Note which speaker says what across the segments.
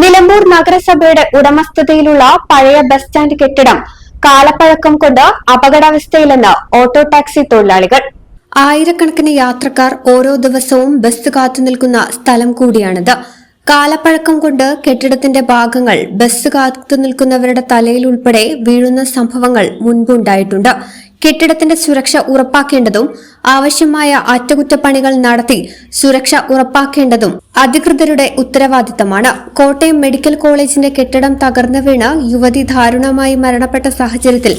Speaker 1: നിലമ്പൂർ നഗരസഭയുടെ ഉടമസ്ഥതയിലുള്ള പഴയ ബസ് സ്റ്റാൻഡ് കെട്ടിടം കാലപ്പഴക്കം കൊണ്ട് അപകടാവസ്ഥയിലെന്ന് ഓട്ടോ ടാക്സി തൊഴിലാളികൾ. ആയിരക്കണക്കിന് യാത്രക്കാർ ഓരോ ദിവസവും ബസ് കാത്തുനിൽക്കുന്ന സ്ഥലം കൂടിയാണിത്. കാലപ്പഴക്കം കൊണ്ട് കെട്ടിടത്തിന്റെ ഭാഗങ്ങൾ ബസ് കാത്തു നിൽക്കുന്നവരുടെ തലയിൽ ഉൾപ്പെടെ വീഴുന്ന സംഭവങ്ങൾ മുൻപുണ്ടായിട്ടുണ്ട് കെട്ടിടത്തിന്റെ സുരക്ഷ ഉറപ്പാക്കേണ്ടതും ആവശ്യമായ അറ്റകുറ്റപ്പണികൾ നടത്തി സുരക്ഷ ഉറപ്പാക്കേണ്ടതും അധികൃതരുടെ ഉത്തരവാദിത്തമാണ്. കോട്ടയം മെഡിക്കൽ കോളേജിന്റെ കെട്ടിടം തകർന്നു വീണ യുവതി ദാരുണമായി മരണപ്പെട്ട സാഹചര്യത്തിൽ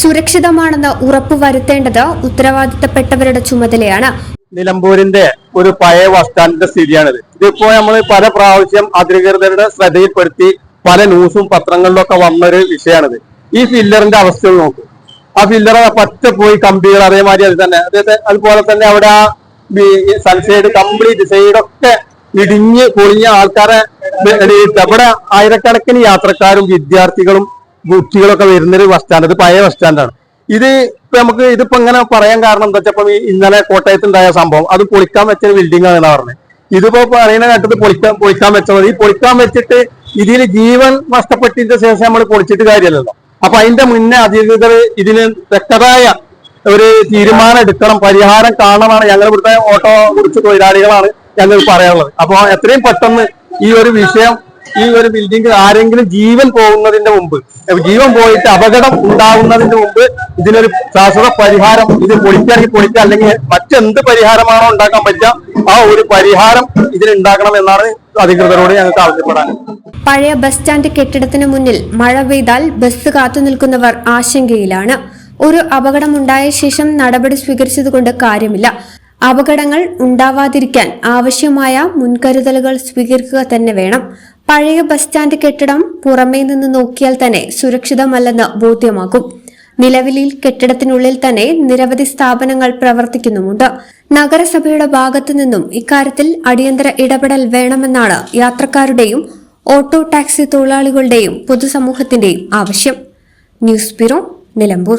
Speaker 1: സുരക്ഷിതമാണെന്ന് ഉറപ്പുവരുത്തേണ്ടത് ഉത്തരവാദിത്തപ്പെട്ടവരുടെ ചുമതലയാണ്.
Speaker 2: നിലമ്പൂരിന്റെ ഒരു പഴയ ബസ് സ്ഥിതിയാണിത്. ഇതിപ്പോ നമ്മൾ പല പ്രാവശ്യം അധികൃതരുടെ ശ്രദ്ധയിൽപ്പെടുത്തി പല ന്യൂസും പത്രങ്ങളിലൊക്കെ വന്നൊരു വിഷയമാണിത് ഈ ഫില്ലറിന്റെ അവസ്ഥകൾ നോക്കൂ. ആ ഫില്ലറ പറ്റ പോയി കമ്പികൾ അതേമാതിരി അത് തന്നെ. അതായത് അതുപോലെ തന്നെ അവിടെ ആ സൺസൈഡ് കംപ്ലീറ്റ് സൈഡൊക്കെ ഇടിഞ്ഞ് പൊളിഞ്ഞ ആൾക്കാരെ അവിടെ ആയിരക്കണക്കിന് യാത്രക്കാരും വിദ്യാർത്ഥികളും കുട്ടികളൊക്കെ വരുന്നൊരു ബസ് സ്റ്റാൻഡ് ഇത് പഴയ ബസ് സ്റ്റാൻഡാണ് ഇത് ഇപ്പൊ നമുക്ക് ഇതിപ്പോ ഇങ്ങനെ പറയാൻ കാരണം എന്താ വെച്ചപ്പോ ഇന്നലെ കോട്ടയത്ത് ഉണ്ടായ സംഭവം. അത് പൊളിക്കാൻ വെച്ച ബിൽഡിംഗ് ആണ് പറഞ്ഞത്. ഇതിപ്പോ പറയുന്ന കേട്ടത് പൊളിക്കാൻ പൊളിക്കാൻ വെച്ചത് ഈ പൊളിക്കാൻ വെച്ചിട്ട് ഇതിൽ ജീവൻ നഷ്ടപ്പെട്ടതിന്റെ ശേഷം നമ്മൾ പൊളിച്ചിട്ട് കാര്യമല്ലല്ലോ. അപ്പൊ അതിന്റെ മുന്നേ അധികൃതർ ഇതിന് വ്യക്തമായ ഒരു തീരുമാനം എടുക്കണം പരിഹാരം കാണണമെന്നാണ് ഞങ്ങൾ ഇവിടുത്തെ ഓട്ടോ കുറിച്ച് തൊഴിലാളികളാണ് ഞങ്ങൾ പറയാനുള്ളത്. അപ്പൊ എത്രയും പെട്ടെന്ന് ഈ ഒരു വിഷയം ഈ ഒരു ബിൽഡിംഗ് ആരെങ്കിലും ജീവൻ പോകുന്നതിന്റെ മുമ്പ് ജീവൻ പോയിട്ട് അപകടം ഉണ്ടാകുന്നതിന്റെ മുമ്പ് ഇതിനൊരു ശാശ്വത പരിഹാരം ഇത് പൊളിക്കാണെങ്കിൽ പൊളിക്കുക അല്ലെങ്കിൽ മറ്റെന്ത് പരിഹാരമാണോ ഉണ്ടാക്കാൻ പറ്റുക ആ ഒരു പരിഹാരം ഇതിനുണ്ടാക്കണം എന്നാണ് അധികൃതരോട് ഞങ്ങൾക്ക് ആവശ്യപ്പെടാൻ.
Speaker 1: പഴയ ബസ് സ്റ്റാൻഡ് കെട്ടിടത്തിന് മുന്നിൽ മഴ പെയ്താൽ ബസ് കാത്തുനിൽക്കുന്നവർ ആശങ്കയിലാണ്. ഒരു അപകടമുണ്ടായ ശേഷം നടപടി സ്വീകരിച്ചതുകൊണ്ട് കാര്യമില്ല. അപകടങ്ങൾ ഉണ്ടാവാതിരിക്കാൻ ആവശ്യമായ മുൻകരുതലുകൾ സ്വീകരിക്കുക തന്നെ വേണം. പഴയ ബസ് സ്റ്റാൻഡ് കെട്ടിടം പുറമേ നിന്ന് നോക്കിയാൽ തന്നെ സുരക്ഷിതമല്ലെന്ന് ബോധ്യമാകും. നിലവിലിൽ കെട്ടിടത്തിനുള്ളിൽ തന്നെ നിരവധി സ്ഥാപനങ്ങൾ പ്രവർത്തിക്കുന്നുമുണ്ട്. നഗരസഭയുടെ ഭാഗത്തു നിന്നും ഇക്കാര്യത്തിൽ അടിയന്തര ഇടപെടൽ വേണമെന്നാണ് യാത്രക്കാരുടെയും ഓട്ടോ ടാക്സി തൊഴിലാളികളുടെയും പൊതുസമൂഹത്തിന്റെയും ആവശ്യം. News bureau Nilambur.